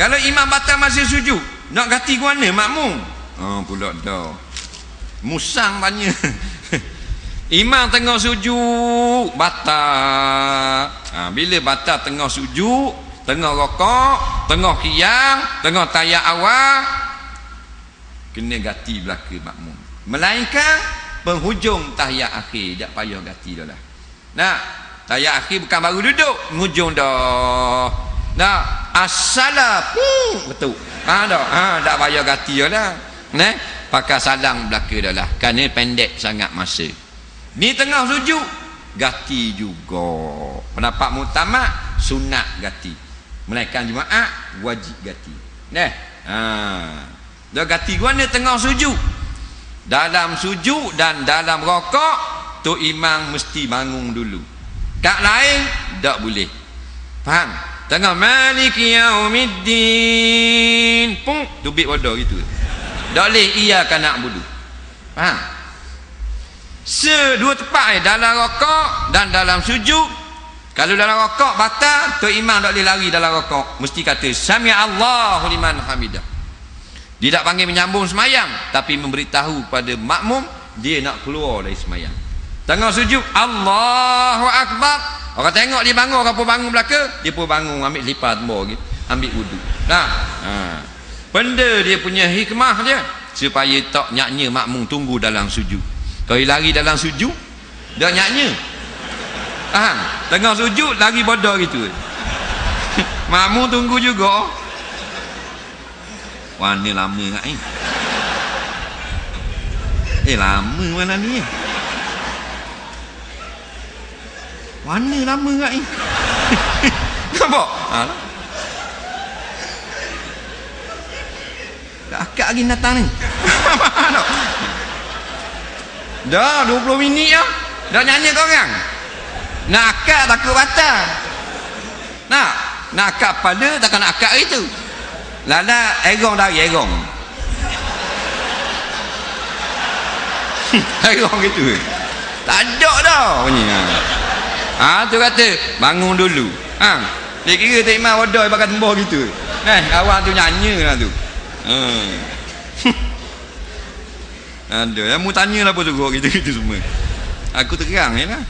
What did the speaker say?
kalau imam batal masih sujud nak ganti ke mana makmum. Oh pula dah. Musang banyak. Imam tengah sujud batal. Ha, bila batal tengah sujud tengah rokok tengah kiang tengah tayak awal kena ganti belaka makmum. Melainkan penghujung tahiyat akhir tak payah ganti dah lah. Nah tahiyat akhir bukan baru duduk hujung dah nah assalam. Betul. Ha dah ha tak payah ganti dah lah. Nah pakai salang belaka dah lah. Kerana pendek sangat masa. Ni tengah sujud ganti juga. Pendapat mutamak sunat ganti melainkan jemaah wajib ganti nah ha. Dah ganti gua ni tengah sujud. Dalam sujud dan dalam rokok tu imam mesti bangun dulu. Kat lain tak boleh. Faham tengah malik yaumiddin. Pung tubik bodoh gitu. Tak boleh iya kan nak budu faham? Sedua tepat eh, dalam rokok dan dalam sujud. Kalau dalam rokok batal tu imam tak boleh lari dalam rokok. Mesti kata sami Allahu liman hamidah. Dia tak panggil menyambung semayang tapi memberitahu pada makmum dia nak keluar dari semayang. Tengah sujud Allahu Akbar orang tengok dia bangun orang pun bangun belaka dia pun bangun ambil lipat tembok gitu ambil wudu nah ha. benda dia punya hikmah dia supaya tak nyaknya makmum tunggu dalam sujud kalau lari dalam sujud dia nyaknya faham tengah sujud lari bodoh gitu makmum tunggu juga Warna lama kat ni. Eh lama mana ni? Warna lama kat ni. Nampak? Ha. Dah akak lagi datang ni. Dah 20 minit dah. Dah nyanyi kau orang. Nak akak takut batal. Nak? Nak akak pada takkan nak akak itu. Lada egong dari egong. egong gitu. Tak ada dah bunyi. Ha. Ha tu kata bangun dulu. Ha. Dia kira tak imam wadah pakai gitu. Eh awak tu nyanyi lah tu. Ha. Ada yang mu tanya lah apa tu gitu gitu semua. Aku terang ya lah.